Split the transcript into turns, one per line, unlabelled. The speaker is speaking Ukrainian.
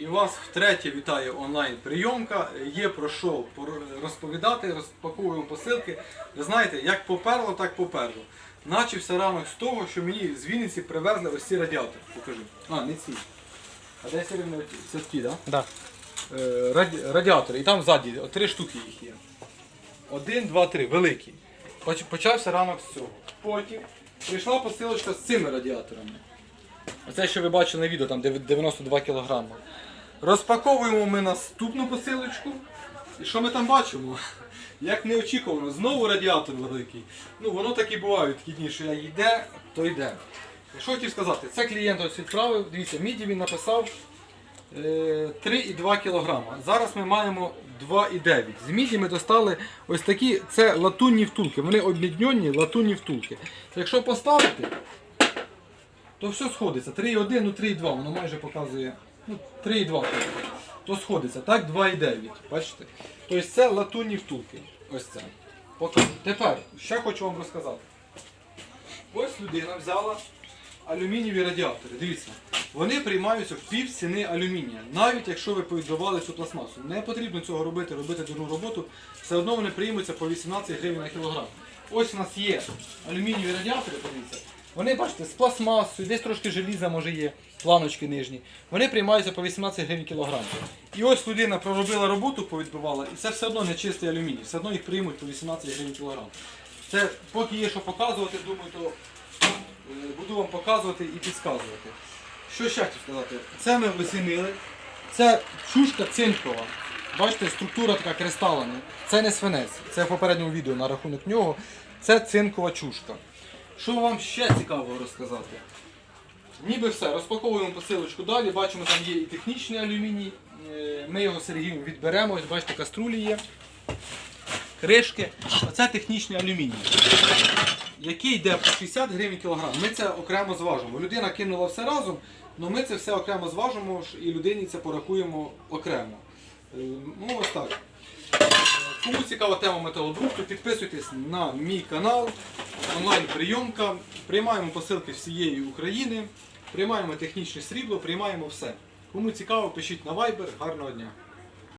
І вас втретє вітає онлайн-прийомка. Є про що розповідати, розпаковуємо посилки. Ви знаєте, як поперло, так поперло. Начався ранок з того, що мені з Вінниці привезли ось ці радіатори. Покажи. А, не ці. А де сірі Це ті, так?
Да.
Е, раді- радіатори. І там ззаді три штуки їх є. Один, два, три, великі. Почався ранок з цього. Потім прийшла посилочка з цими радіаторами. Оце, що ви бачили на відео, там 92 кг. Розпаковуємо ми наступну посилочку. І що ми там бачимо? Як неочікувано, знову радіатор великий. Ну, воно так і буває такі дні, що я йде, то йде. Що хотів сказати, це клієнт ось відправив. Дивіться, міді він написав е, 3,2 кг. Зараз ми маємо 2,9. З міді ми достали ось такі, це латунні втулки. Вони обмідньонні латунні втулки. Якщо поставити, то все сходиться. 3,1, ну 3,2, воно майже показує. Ну, 3,2. То сходиться. Так, 2,9. Бачите? Тобто це латунні втулки. Ось це. Покажу. Тепер, ще хочу вам розказати. Ось людина взяла алюмінієві радіатори. Дивіться, вони приймаються в пів ціни алюмінія. Навіть якщо ви повідбивали цю пластмасу. Не потрібно цього робити, робити дурну роботу. Все одно вони приймуться по 18 гривень на кілограм. Ось у нас є алюмінієві радіатори, подивіться. Вони, бачите, з пластмасою, десь трошки желіза може є, планочки нижні. Вони приймаються по 18 гривень кілограм. І ось людина проробила роботу, повідбивала, і це все одно не чистий алюміній, все одно їх приймуть по 18 гривень кілограм. Це поки є що показувати, думаю, то Е, буду вам показувати і підказувати. Що ще хочу сказати? Це ми оцінили. Це чушка цинкова. Бачите, структура така кристалана. Це не свинець. Це в попередньому відео на рахунок нього. Це цинкова чушка. Що вам ще цікавого розказати? Ніби все, розпаковуємо посилочку далі, бачимо, там є і технічний алюміній. Е, Ми його Сергієм відберемо, ось бачите, каструлі є, кришки. Оце технічний алюміній який йде по 60 гривень кілограм. Ми це окремо зважимо. Людина кинула все разом, але ми це все окремо зважимо і людині це порахуємо окремо. Е, Ну ось так. Кому цікава тема металобрухту, підписуйтесь на мій канал, онлайн-прийомка. Приймаємо посилки всієї України, приймаємо технічне срібло, приймаємо все. Кому цікаво, пишіть на Viber. Гарного дня!